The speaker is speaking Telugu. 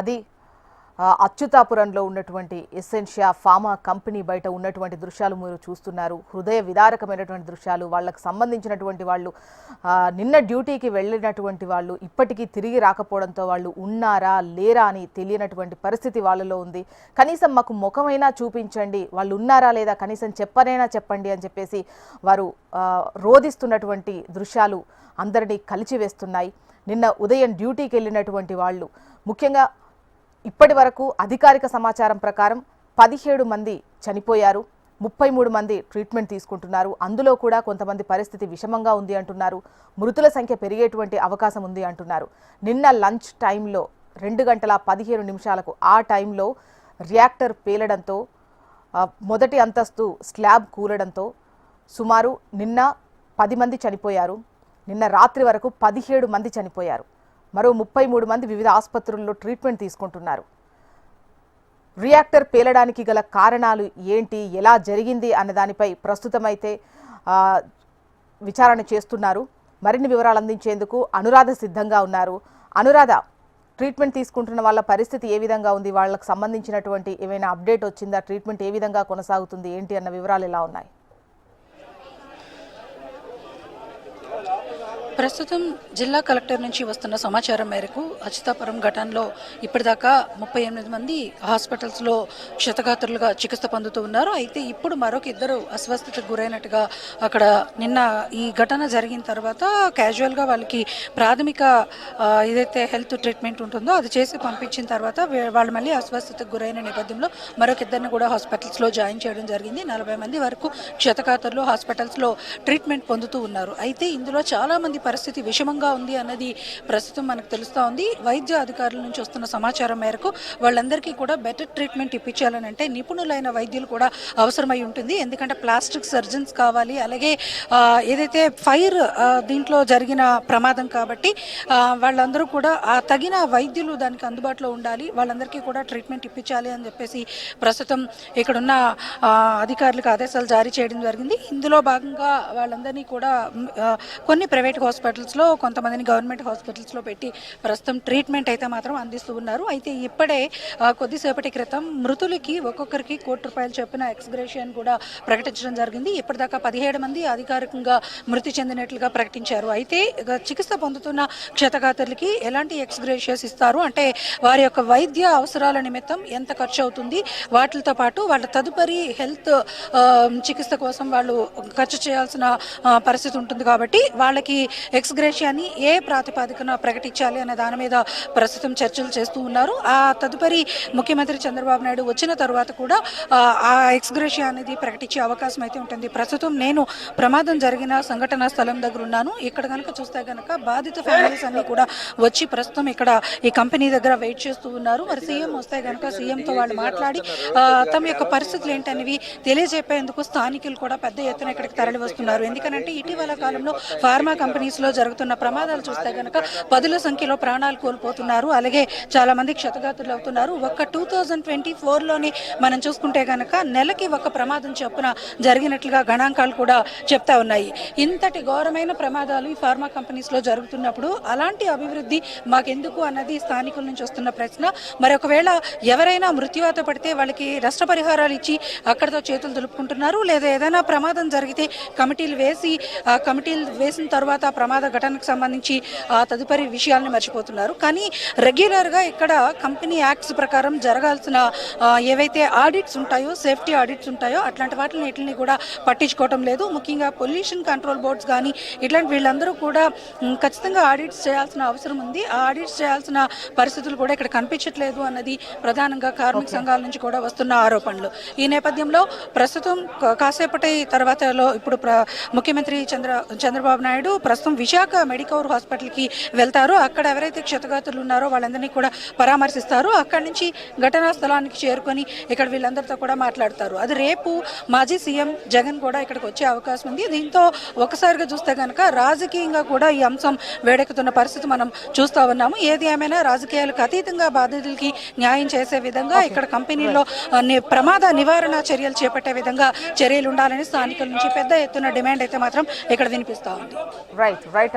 అది అచ్యుతాపురంలో ఉన్నటువంటి ఎసెన్షియా ఫార్మా కంపెనీ బయట ఉన్నటువంటి దృశ్యాలు మీరు చూస్తున్నారు. హృదయ విదారకమైనటువంటి దృశ్యాలు వాళ్ళకు సంబంధించినటువంటి వాళ్ళు నిన్న డ్యూటీకి వెళ్ళినటువంటి వాళ్ళు ఇప్పటికీ తిరిగి రాకపోవడంతో వాళ్ళు ఉన్నారా లేరా అని తెలియనటువంటి పరిస్థితి వాళ్ళలో ఉంది. కనీసం మాకు ముఖమైనా చూపించండి వాళ్ళు ఉన్నారా లేదా కనీసం చెప్పనైనా చెప్పండి అని చెప్పేసి వారు రోధిస్తున్నటువంటి దృశ్యాలు అందరినీ కలిచివేస్తున్నాయి. నిన్న ఉదయం డ్యూటీకి వెళ్ళినటువంటి వాళ్ళు ముఖ్యంగా ఇప్పటి వరకు అధికారిక సమాచారం ప్రకారం పదిహేడు మంది చనిపోయారు ముప్పై మూడు మంది ట్రీట్మెంట్ తీసుకుంటున్నారు. అందులో కూడా కొంతమంది పరిస్థితి విషమంగా ఉంది అంటున్నారు. మృతుల సంఖ్య పెరిగేటువంటి అవకాశం ఉంది అంటున్నారు. నిన్న లంచ్ టైంలో రెండు గంటల పదిహేను నిమిషాలకు ఆ టైంలో రియాక్టర్ పేలడంతో మొదటి అంతస్తు స్లాబ్ కూలడంతో సుమారు నిన్న పది మంది చనిపోయారు. నిన్న రాత్రి వరకు పదిహేడు మంది చనిపోయారు. మరో ముప్పై మూడు మంది వివిధ ఆసుపత్రుల్లో ట్రీట్మెంట్ తీసుకుంటున్నారు. రియాక్టర్ పేలడానికి గల కారణాలు ఏంటి? ఎలా జరిగింది? అన్న దానిపై ప్రస్తుతమైతే విచారణ చేస్తున్నారు. మరిన్ని వివరాలు అందించేందుకు అనురాధ సిద్ధంగా ఉన్నారు. అనురాధ ట్రీట్మెంట్ తీసుకుంటున్న వాళ్ళ పరిస్థితి ఏ విధంగా ఉంది? వాళ్ళకు సంబంధించినటువంటి ఏమైనా అప్డేట్ వచ్చిందా? ట్రీట్మెంట్ ఏ విధంగా కొనసాగుతుంది? ఏంటి? అన్న వివరాలు ఎలా ఉన్నాయి? ప్రస్తుతం జిల్లా కలెక్టర్ నుంచి వస్తున్న సమాచారం మేరకు అచితాపురం ఘటనలో ఇప్పటిదాకా ముప్పై ఎనిమిది మంది హాస్పిటల్స్లో క్షతగాత్రులుగా చికిత్స పొందుతూ ఉన్నారు. అయితే ఇప్పుడు మరొక ఇద్దరు అస్వస్థతకు గురైనట్టుగా అక్కడ నిన్న ఈ ఘటన జరిగిన తర్వాత క్యాజువల్గా వాళ్ళకి ప్రాథమిక ఏదైతే హెల్త్ ట్రీట్మెంట్ ఉంటుందో అది చేసి పంపించిన తర్వాత వాళ్ళు మళ్ళీ అస్వస్థతకు గురైన నేపథ్యంలో మరొక ఇద్దరిని కూడా హాస్పిటల్స్లో జాయిన్ చేయడం జరిగింది. నలభై మంది వరకు క్షతగాత్రులు హాస్పిటల్స్లో ట్రీట్మెంట్ పొందుతూ ఉన్నారు. అయితే ఇందులో చాలామంది పరిస్థితి విషమంగా ఉంది అన్నది ప్రస్తుతం మనకు తెలుస్తూ ఉంది. వైద్య అధికారుల నుంచి వస్తున్న సమాచారం మేరకు వాళ్ళందరికీ కూడా బెటర్ ట్రీట్మెంట్ ఇప్పించాలని అంటే నిపుణులైన వైద్యులు కూడా అవసరమై ఉంటుంది. ఎందుకంటే ప్లాస్టిక్ సర్జన్స్ కావాలి అలాగే ఏదైతే ఫైర్ దీంట్లో జరిగిన ప్రమాదం కాబట్టి వాళ్ళందరూ కూడా ఆ తగిన వైద్యులు దానికి అందుబాటులో ఉండాలి వాళ్ళందరికీ కూడా ట్రీట్మెంట్ ఇప్పించాలి అని చెప్పేసి ప్రస్తుతం ఇక్కడున్న అధికారులకు ఆదేశాలు జారీ చేయడం జరిగింది. ఇందులో భాగంగా వాళ్ళందరినీ కూడా కొన్ని ప్రైవేట్ హాస్పిటల్స్లో కొంతమందిని గవర్నమెంట్ హాస్పిటల్స్లో పెట్టి ప్రస్తుతం ట్రీట్మెంట్ అయితే మాత్రం అందిస్తూ ఉన్నారు. అయితే ఇప్పుడే కొద్దిసేపటి క్రితం మృతులకి ఒక్కొక్కరికి కోటి రూపాయలు చొప్పున ఎక్స్గ్రేషన్ కూడా ప్రకటించడం జరిగింది. ఇప్పటిదాకా పదిహేడు మంది అధికారికంగా మృతి చెందినట్లుగా ప్రకటించారు. అయితే ఇక చికిత్స పొందుతున్న క్షతగాత్రులకి ఎలాంటి ఎక్స్గ్రేషియస్ ఇస్తారు? అంటే వారి యొక్క వైద్య అవసరాల నిమిత్తం ఎంత ఖర్చు అవుతుంది? వాటితో పాటు వాళ్ళ తదుపరి హెల్త్ చికిత్స కోసం వాళ్ళు ఖర్చు చేయాల్సిన పరిస్థితి ఉంటుంది కాబట్టి వాళ్ళకి ఎక్స్గ్రేషియాని ఏ ప్రాతిపాదికన ప్రకటించాలి అనే దాని మీద ప్రస్తుతం చర్చలు చేస్తూ ఉన్నారు. ఆ తదుపరి ముఖ్యమంత్రి చంద్రబాబు నాయుడు వచ్చిన తర్వాత కూడా ఆ, ఎక్స్గ్రేషియా అనేది ప్రకటించే అవకాశం అయితే ఉంటుంది. ప్రస్తుతం నేను ప్రమాదం జరిగిన సంఘటన స్థలం దగ్గర ఉన్నాను. ఇక్కడ కనుక చూస్తే కనుక బాధిత ఫ్యామిలీస్ అన్ని కూడా వచ్చి ప్రస్తుతం ఇక్కడ ఈ కంపెనీ దగ్గర వెయిట్ చేస్తూ ఉన్నారు. మరి సీఎం వస్తే కనుక సీఎంతో వాళ్ళు మాట్లాడి తమ యొక్క పరిస్థితులు ఏంటనేవి తెలియజెప్పేందుకు స్థానికులు కూడా పెద్ద ఎత్తున ఇక్కడికి తరలి వస్తున్నారు ఎందుకనంటే ఇటీవల కాలంలో ఫార్మా కంపెనీ లో జరుగుతున్న ప్రమాదాలు చూస్తే కనుక పదుల సంఖ్యలో ప్రాణాలు కోల్పోతున్నారు. అలాగే చాలా మంది క్షతగాతులు అవుతున్నారు. ఒక్క టూ థౌజండ్ ట్వంటీ ఫోర్లోని మనం చూసుకుంటే కనుక నెలకి ఒక ప్రమాదం చొప్పున జరిగినట్లుగా గణాంకాలు కూడా చెప్తా ఉన్నాయి. ఇంతటి ఘోరమైన ప్రమాదాలు ఈ ఫార్మా కంపెనీస్లో జరుగుతున్నప్పుడు అలాంటి అభివృద్ధి మాకెందుకు అన్నది స్థానికుల నుంచి వస్తున్న ప్రశ్న. మరి ఒకవేళ ఎవరైనా మృత్యువాత పడితే వాళ్ళకి నష్టపరిహారాలు ఇచ్చి అక్కడితో చేతులు దులుపుకుంటున్నారు లేదా ఏదైనా ప్రమాదం జరిగితే కమిటీలు వేసి ఆ కమిటీలు వేసిన తర్వాత ప్రమాద ఘటనకు సంబంధించి ఆ తదుపరి విషయాల్ని మర్చిపోతున్నారు. కానీ రెగ్యులర్గా ఇక్కడ కంపెనీ యాక్ట్స్ ప్రకారం జరగాల్సిన ఏవైతే ఆడిట్స్ ఉంటాయో సేఫ్టీ ఆడిట్స్ ఉంటాయో అట్లాంటి వాటిని వీటిని కూడా పట్టించుకోవటం లేదు. ముఖ్యంగా పొల్యూషన్ కంట్రోల్ బోర్డ్స్ కానీ ఇట్లాంటి వీళ్ళందరూ కూడా ఖచ్చితంగా ఆడిట్స్ చేయాల్సిన అవసరం ఉంది. ఆ ఆడిట్స్ చేయాల్సిన పరిస్థితులు కూడా ఇక్కడ కనిపించట్లేదు అన్నది ప్రధానంగా కార్మిక సంఘాల నుంచి కూడా వస్తున్న ఆరోపణలు. ఈ నేపథ్యంలో ప్రస్తుతం కాసేపటి తర్వాతలో ఇప్పుడు ప్ర ముఖ్యమంత్రి చంద్ర చంద్రబాబు నాయుడు ప్రస్తుతం విశాఖ మెడికవర్ హాస్పిటల్కి వెళ్తారు. అక్కడ ఎవరైతే క్షతగాతులు ఉన్నారో వాళ్ళందరినీ కూడా పరామర్శిస్తారు. అక్కడి నుంచి ఘటనా స్థలానికి చేరుకొని ఇక్కడ వీళ్ళందరితో కూడా మాట్లాడతారు. అది రేపు మాజీ సీఎం జగన్ కూడా ఇక్కడికి వచ్చే అవకాశం ఉంది. దీంతో ఒకసారిగా చూస్తే కనుక రాజకీయంగా కూడా ఈ అంశం వేడెక్కుతున్న పరిస్థితి మనం చూస్తా ఉన్నాము. ఏది ఏమైనా రాజకీయాలకు అతీతంగా బాధితులకి న్యాయం చేసే విధంగా ఇక్కడ కంపెనీలో ప్రమాద నివారణ చర్యలు చేపట్టే విధంగా చర్యలు ఉండాలని స్థానికుల నుంచి పెద్ద ఎత్తున డిమాండ్ అయితే మాత్రం ఇక్కడ వినిపిస్తా ఉంది. Right right